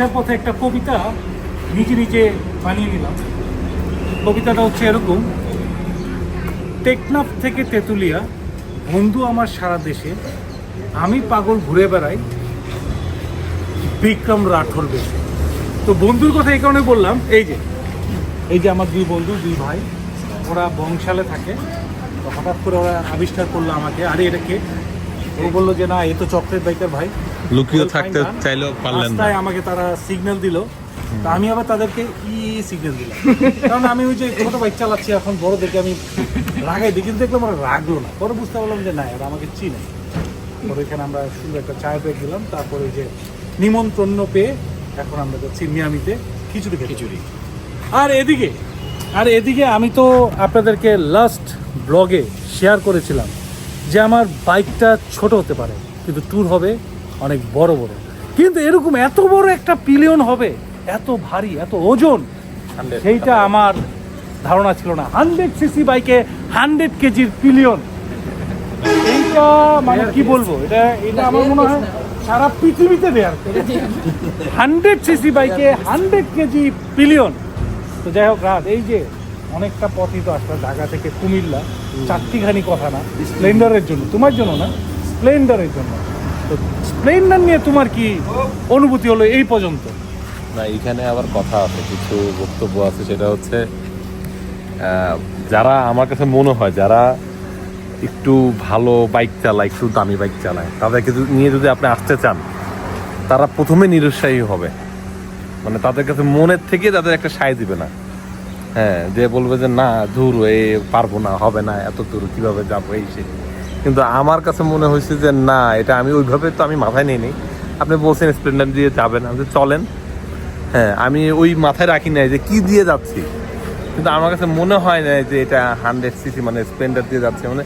আসার পথে একটা কবিতা নিজে নিজে বানিয়ে নিলাম। কবিতাটা হচ্ছে এরকম, টেকনাফ থেকে তেঁতুলিয়া, বন্ধু আমার সারা দেশে, আমি পাগল ঘুরে বেড়াই, বিক্রম রাঠোর বেশে। তো বন্ধুর কথা এই কারণে বললাম, এই যে এই যে আমার দুই বন্ধু, দুই ভাই, ওরা বংশালে থাকে, তো হঠাৎ করে ওরা আবিষ্কার করল আমাকে। আরে এটা কে? ও বলল যে, না, এ তো চকলেট বাইকের ভাই। লুকিয়ে থাকতে চাইলেও পারলেন না। আমাকে তারা সিগন্যাল দিল। তা আমি আবার তাদেরকে ই সিগন্যাল দিলাম। কারণ আমি ওই যে ছোট বাইক চালাচ্ছি এখন বড়দেরকে আমি রাগাই দিই কিন্তু দেখলাম ওরা রাগলো না। পরে বুঝতে পারলাম যে না এরা আমাকে চিনে। পরে এখানে আমরা সুন্দর একটা চায় পেয়ে গেলাম তারপরে যে নিমন্ত্রণ পেয়ে এখন আমরা যাচ্ছি মিয়ামিতে খিচুড়ি। খিচুড়ি। আর এদিকে আর এদিকে আমি তো আপনাদেরকে লাস্ট ব্লগে শেয়ার করেছিলাম যে আমার বাইকটা ছোট হতে পারে কিন্তু ট্যুর হবে অনেক বড় বড়। কিন্তু এরকম এত বড় একটা পিলিয়ন হবে এত ভারী এত ওজন সেইটা আমার ধারণা ছিল না। হান্ড্রেড সিসি বাইকে হান্ড্রেড কেজির পিলিয়ন। এইটা মানে কি বলব এটা এটা আমার মনে হয় সারা পৃথিবীতে দেয়ার হান্ড্রেড সিসি বাইকে হান্ড্রেড কেজি পিলিয়ন। তো যাই হোক রাত এই যে অনেকটা পথই তো আসলে ঢাকা থেকে কুমিল্লা। চারটিখানি কথা না স্প্লেন্ডারের জন্য তোমার জন্য না? স্প্লেন্ডারের জন্য। তো স্প্লেন্ডার নিয়ে তোমার কি অনুভূতি হলো এই পর্যন্ত? না, এখানে আবার কথা আছে, কিছু বক্তব্য আছে, সেটা হচ্ছে যারা আমার কাছে মনে হয়, যারা একটু ভালো বাইক চালায়, একটু দামি বাইক চালায়, তাদেরকে নিয়ে যদি আপনি আসতে চান, তারা প্রথমে নিরুৎসাহী হবে। মানে তাদের কাছে মনের থেকে তাদের একটা সায় দিবে না। হ্যাঁ যে বলবে যে, না, দূর এ পারব না, হবে না, এত দূর, কীভাবে যাব এই সে কিন্তু আমার কাছে মনে হয়েছে যে, না, এটা আমি ওইভাবে তো আমি মাথায় নিই আপনি বলছেন স্প্লেন্ডার দিয়ে যাবেন। আপনি চলেন। হ্যাঁ আমি ওই মাথায় রাখি নাই যে, কি দিয়ে যাচ্ছি? কিন্তু আমার কাছে মনে হয় না যে, এটা হান্ড্রেড সিসি মানে স্প্লেন্ডার দিয়ে যাচ্ছে। মানে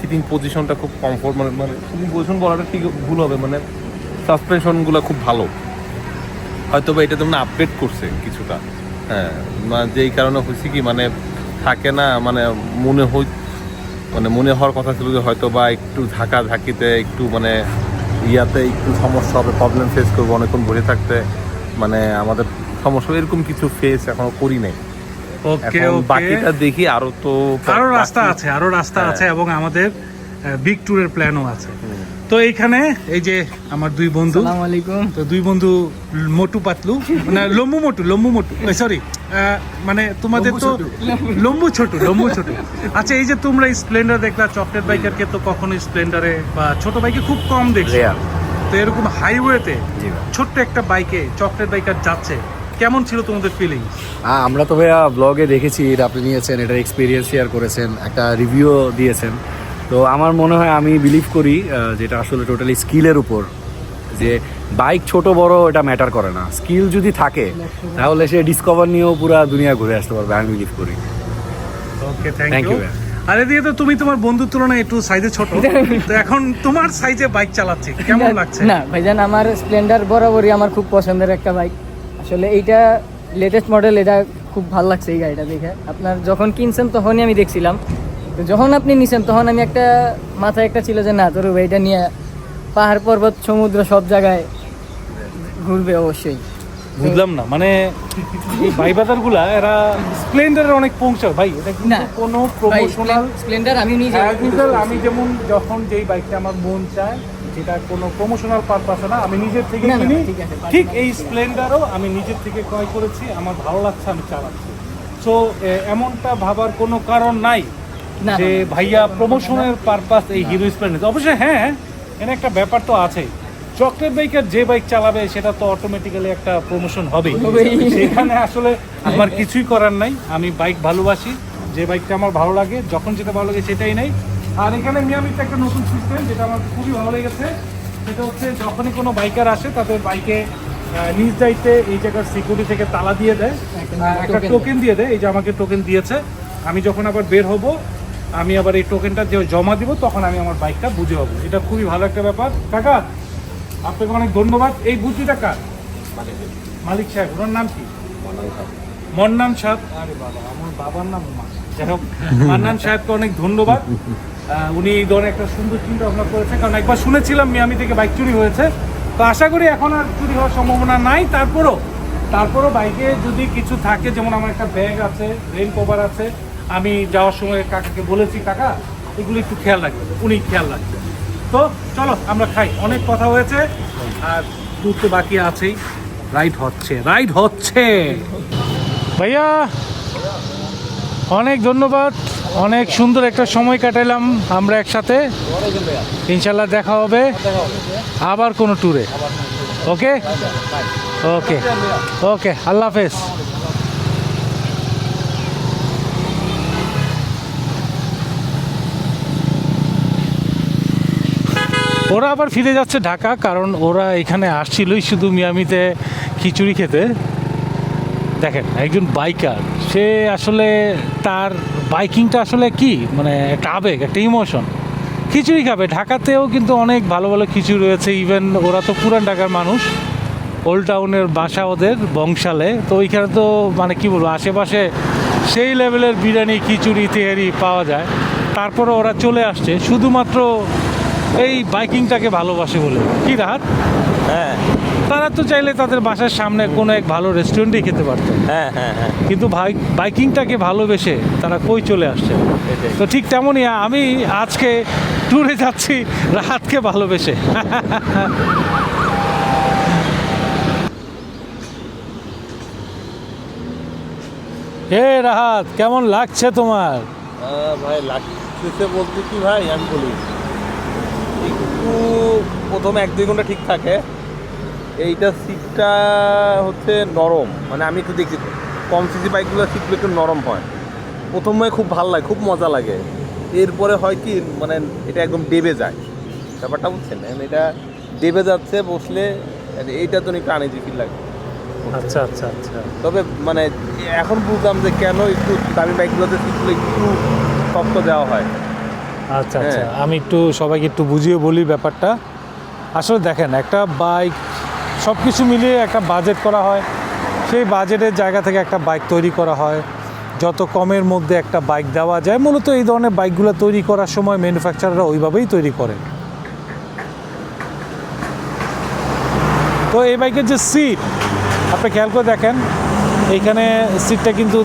সিটিং পজিশনটা খুব কমফোর্ট মানে মানে সিটিং পজিশন বলাটা ঠিক ভুল হবে। মানে সাসপেনশনগুলো খুব ভালো। হয়তো বা এটা তোমরা আপডেট করছে কিছুটা। হ্যাঁ মানে যেই কারণে হয়েছে কি মানে থাকে না মানে মনে হই মানে মনে হওয়ার কথা ছিল যে হয়তো বা একটু ঝাঁকা ঝাঁকিতে একটু মানে ইয়াতে একটু সমস্যা হবে প্রবলেম ফেস করব অনেকক্ষণ বসে থাকতে। মানে আমাদের সমস্যা এরকম কিছু ফেস এখনও করি নাই। ওকে বাকিটা দেখি আরও তো আরও রাস্তা আছে আরও রাস্তা হ্যাঁ। আছে এবং আমাদের বিগ ট্যুরের প্ল্যানও আছে। তো এইখানে এই যে আমার দুই বন্ধু আসসালামু তো দুই বন্ধু মোটু পাতলু মানে লম্বু মোটু লম্বু মোটু সরি মানে তোমাদের তো লম্বু ছোট লম্বু ছোট। আচ্ছা এই যে তোমরা স্প্লেন্ডার দেখলা চকলেট বাইকারকে তো কখনো স্প্লেন্ডারে বা ছোট বাইকে খুব কম দেখছি। তো এরকম হাইওয়েতে। ছোট্ট একটা বাইকে চকলেট বাইকার যাচ্ছে কেমন ছিল তোমাদের ফিলিং আমরা তো ভাইয়া ব্লগে দেখেছি এটা আপনি নিয়েছেন এটার এক্সপিরিয়েন্স শেয়ার করেছেন একটা রিভিউ দিয়েছেন। তো আমার মনে হয় আমি বিলিভ করি যেটা আসলে টোটালি স্কিলের উপর যে বাইক ছোট বড় এটা ম্যাটার করে না। স্কিল যদি থাকে তাহলে সে ডিসকভার নিয়েও পুরো দুনিয়া ঘুরে আসতে পারবে আমি বিলিভ করি। Okay thank you. আরে তো তুমি তোমার বন্ধুর তুলনায় একটু সাইজে ছোট। তো এখন তোমার সাইজে বাইক চালাচ্ছি কেমন লাগছে? না ভাইজান আমার স্প্লেন্ডার বরাবরই আমার খুব পছন্দের একটা বাইক আসলে এইটা লেটেস্ট মডেল এটা খুব ভালো লাগছে এই গাড়িটা দেখে। আপনার যখন কিনছেন তখনই আমি দেখছিলাম। তো যখন আপনি নিছেন তখন আমি একটা মাথায় একটা ছিল যে না তোর এটা নিয়ে পাহাড় পর্বত সমুদ্র সব জায়গায় ঘুরবে অবশ্যই। বুঝলাম না মানে এই ভাই বাজারগুলা এরা স্প্লেন্ডারের অনেক পৌঁছায় ভাই এটা কিন্তু। কোনো প্রমোশনাল স্প্লেন্ডার আমি নিজে আমি যেমন যখন যেই বাইকটা আমার মন চায় যেটা কোনো প্রমোশনাল পারপাসে না আমি নিজের থেকে কিনি। ঠিক এই স্প্লেন্ডারও আমি নিজের থেকে ক্রয় করেছি আমার ভালো লাগছে আমি চালাচ্ছি। সো এমনটা ভাবার কোনো কারণ নাই। যে। ভাইয়া প্রমোশনের পারপাস এই হিরো স্প্লেন্ডার অবশ্যই হ্যাঁ এখানে একটা ব্যাপার তো আছে। চকলেট বাইকের যে বাইক চালাবে সেটা তো অটোমেটিক্যালি একটা প্রমোশন হবেই। সেখানে আসলে আমার কিছুই করার নাই। আমি বাইক ভালোবাসি যে বাইকটা আমার ভালো লাগে যখন যেটা ভালো লাগে সেটাই নেই। আর এখানে মিয়ামিতে একটা নতুন সিস্টেম যেটা আমার খুবই ভালো লেগেছে সেটা হচ্ছে যখনই কোনো বাইকার আসে তাদের বাইকে নিজ দায়িত্বে এই জায়গার সিকিউরিটি থেকে তালা দিয়ে দেয় একটা টোকেন দিয়ে দেয়। এই যে আমাকে টোকেন দিয়েছে আমি যখন আবার বের হব আমি আবার এই টোকেনটা যে জমা দিব তখন আমি আমার বাইকটা বুঝে পাবো। এটা খুবই ভালো একটা ব্যাপার। কাকা আপনাকে অনেক ধন্যবাদ। এই বুদ্ধিটা কার? মালিক। সাহেব ওনার নাম কি? মন্নান সাহেব। আরে বাবা আমার বাবার নাম যাই হোক মান্নান সাহেবকে অনেক ধন্যবাদ। উনি এই ধরনের একটা সুন্দর চিন্তা ভাবনা করেছে কারণ একবার শুনেছিলাম মিয়ামি থেকে বাইক চুরি হয়েছে। তো আশা করি এখন আর চুরি হওয়ার সম্ভাবনা নাই। তারপরও তারপরও বাইকে যদি কিছু থাকে যেমন আমার একটা ব্যাগ আছে রেন কভার আছে আমি যাওয়ার সময় কাকাকে বলেছি, কাকা, এগুলো একটু খেয়াল রাখবেন উনি খেয়াল রাখবেন। তো চলো, আমরা খাই। অনেক কথা হয়েছে, আর দুধ তো বাকি আছেই। রাইড হচ্ছে রাইড হচ্ছে। ভাইয়া, অনেক ধন্যবাদ। অনেক সুন্দর একটা সময় কাটাইলাম আমরা একসাথে। ইনশাল্লাহ দেখা হবে। আবার কোনো ট্যুরে। ওকে? ওকে। ওকে, আল্লাহ হাফেজ। ওরা আবার ফিরে যাচ্ছে ঢাকা, কারণ ওরা এখানে আসছিলই শুধু মিয়ামিতে খিচুড়ি খেতে। দেখেন, একজন বাইকার সে আসলে তার বাইকিংটা আসলে কি? মানে একটা আবেগ, একটা ইমোশন খিচুড়ি খাবে। ঢাকাতেও কিন্তু অনেক ভালো ভালো খিচুড়ি রয়েছে। ইভেন ওরা তো পুরান ঢাকার মানুষ। ওল্ড টাউনের বাসা ওদের, বংশালে। তো ওইখানে তো মানে কি বলব, আশেপাশে সেই লেভেলের বিরিয়ানি, খিচুড়ি, তেহারি পাওয়া যায়। তারপরে ওরা চলে আসছে। শুধুমাত্র এই বাইকিংটাকে ভালোবাসে বলে। কি রাহাত? হ্যাঁ। তারা তো চাইলে তাদের বাসার সামনে কোনো এক ভালো রেস্টুরেন্টেই খেতে পারতো। হ্যাঁ হ্যাঁ হ্যাঁ। কিন্তু ভাই বাইকিংটাকে ভালোবেসে তারা কই চলে আসছে। তো ঠিক তেমনই আমি আজকে ট্যুরে যাচ্ছি রাহাতকে ভালোবেসে। হে রাহাত কেমন লাগছে তোমার? ভাই লাগছে বলতে কি ভাই? আমি বলি। একটু প্রথমে এক দুই ঘণ্টা ঠিক থাকে। এইটা সিটটা হচ্ছে নরম। মানে আমি একটু দেখছি কম সিসি বাইকগুলো সিটগুলো একটু নরম হয়। প্রথমে খুব ভালো লাগে খুব মজা লাগে। এরপরে হয় কি মানে এটা একদম ডেবে যায়। ব্যাপারটা বুঝছেন? এখন এটা ডেবে যাচ্ছে বসলে এইটা তো একটু আনেজি ফিল লাগে। আচ্ছা আচ্ছা আচ্ছা। তবে মানে এখন বুঝলাম যে কেন একটু দামি বাইকগুলোতে সিটগুলো একটু শক্ত দেওয়া হয়। আচ্ছা আচ্ছা। হ্যাঁ। আমি একটু সবাইকে একটু বুঝিয়ে বলি ব্যাপারটা। আসলে দেখেন একটা বাইক সব কিছু মিলিয়ে একটা বাজেট করা হয়। সেই বাজেটের জায়গা থেকে একটা বাইক তৈরি করা হয়। যত কমের মধ্যে একটা বাইক দেওয়া যায় মূলত এই ধরনের বাইকগুলো তৈরি করার সময় ম্যানুফ্যাকচারাররা ওইভাবেই তৈরি করে তো এই বাইকের যে সিট আপনি খেয়াল করে দেখেন এইখানে সিটটা কিন্তু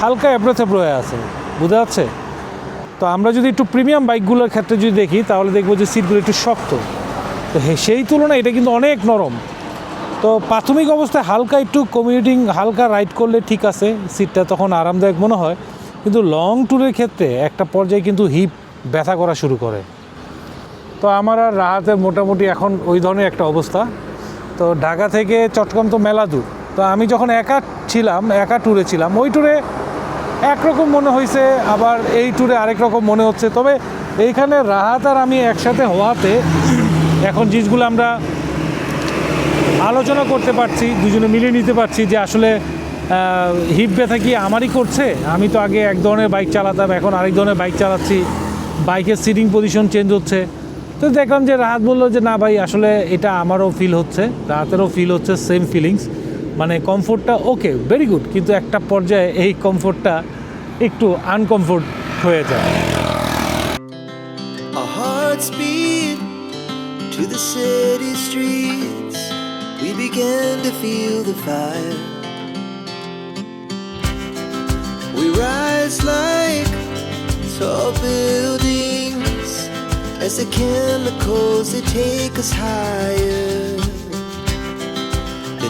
হালকা এবড়ো থেবড়ো হয়ে আছে। বোঝা যাচ্ছে? তো আমরা যদি একটু প্রিমিয়াম বাইকগুলোর ক্ষেত্রে যদি দেখি, তাহলে দেখব যে সিটগুলো একটু শক্ত। তো সেই তুলনায় এটা কিন্তু অনেক নরম। তো প্রাথমিক অবস্থায় হালকা একটু কমিউটিং হালকা রাইড করলে ঠিক আছে সিটটা তখন আরামদায়ক মনে হয়। কিন্তু লং ট্যুরের ক্ষেত্রে একটা পর্যায়ে কিন্তু হিপ ব্যথা করা শুরু করে। তো আমার আর রাহাতের মোটামুটি এখন ওই ধরনের একটা অবস্থা। তো ঢাকা থেকে চট্টগ্রাম তো মেলা দূর। তো আমি যখন একা ছিলাম, একা ট্যুরে ছিলাম, ওই ট্যুরে একরকম মনে হয়েছে আবার এই ট্যুরে আরেক রকম মনে হচ্ছে। তবে এইখানে রাহাত আর আমি একসাথে হওয়াতে এখন জিনিসগুলো আমরা আলোচনা করতে পারছি, দুজনে মিলিয়ে নিতে পারছি যে আসলে হিপ ব্যথা কি আমারই করছে? আমি তো আগে এক ধরনের বাইক চালাতাম, এখন আরেক ধরনের বাইক চালাচ্ছি। বাইকের সিটিং পজিশন চেঞ্জ হচ্ছে। তো দেখলাম যে রাহাত বলল যে, না ভাই, আসলে এটা আমারও ফিল হচ্ছে। রাহাতেরও ফিল হচ্ছে সেম ফিলিংস মানে কমফোর্টটা ওকে ভেরি গুড কিন্তু একটা পর্যায়ে এই কমফোর্টটা একটু আনকমফোর্ট হয়ে যায় Our hearts beat to the city streets. We began to feel the fire. We rise like tall buildings as the chemicals they take us higher.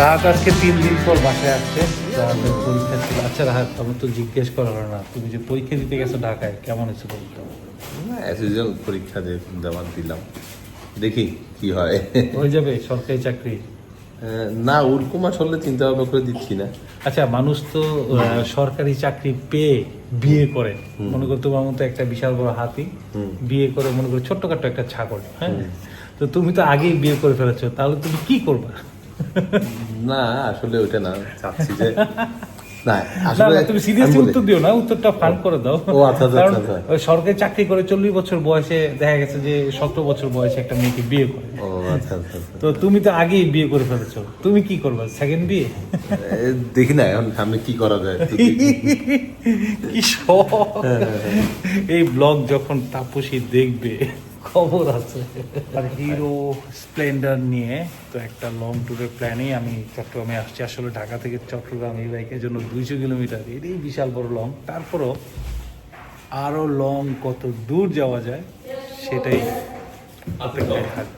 Rahat আজকে তিন দিন পর বাসায় আসছে। রাহাতের পরীক্ষা ছিল। আচ্ছা রাহাত আমার তো জিজ্ঞেস করা হলো না। তুমি যে পরীক্ষা দিতে গেছো ঢাকায় কেমন হয়েছে বলতো অ্যাজ ইউজুয়াল পরীক্ষা দেওয়ার দিলাম। দেখি কি হয়। হয়ে যাবে সরকারি চাকরি? না ওরকম আসলে চিন্তা ভাবনা করে দিচ্ছি না। আচ্ছা মানুষ তো সরকারি চাকরি পেয়ে বিয়ে করে। মনে করো তোমার মতো একটা বিশাল বড় হাতি বিয়ে করে মনে করো ছোট্টখাট্ট একটা ছাগল হ্যাঁ? তো তুমি তো আগেই বিয়ে করে ফেলেছো তাহলে তুমি কি করবা? না আসলে ওটা না চাচ্ছি যে না না আসলে তুমি সিরিয়াসলি উত্তর দিও না উত্তরটা ফান করে দাও। ও, আচ্ছা, আচ্ছা, কারণ। ওই সরকারি চাকরি করে চল্লিশ বছর বয়সে দেখা গেছে যে সতেরো বছর বয়সে একটা মেয়েকে বিয়ে করে। ও আচ্ছা আচ্ছা আচ্ছা। তো তুমি তো আগেই বিয়ে করে ফেলেছো। তুমি কি করবা সেকেন্ড বিয়ে? দেখি না এখন সামনে কি করা যায় কি শখ। এই ব্লগ যখন তাপসী দেখবে খবর আছে। আর হিরো স্প্লেন্ডার নিয়ে তো একটা লং ট্যুরের প্ল্যানেই আমি চট্টগ্রামে আসছি। আসলে ঢাকা থেকে চট্টগ্রাম এই বাইকের জন্য দুইশো কিলোমিটার। এটাই বিশাল বড় লং তারপরও আরও লং কত দূর যাওয়া যায় সেটাই অপেক্ষায় থাকব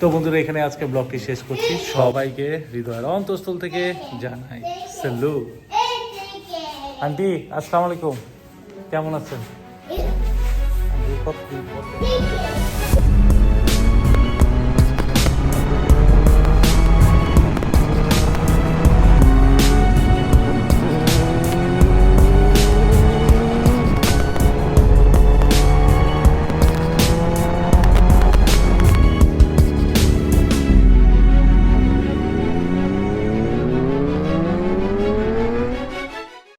তো বন্ধুরা এখানে আজকে ব্লগটি শেষ করছি। সবাইকে হৃদয়ের অন্তঃস্থল থেকে জানাই স্যালু আন্টি আসসালামু আলাইকুম। কেমন আছেন? আন্টি, কতদিন পর?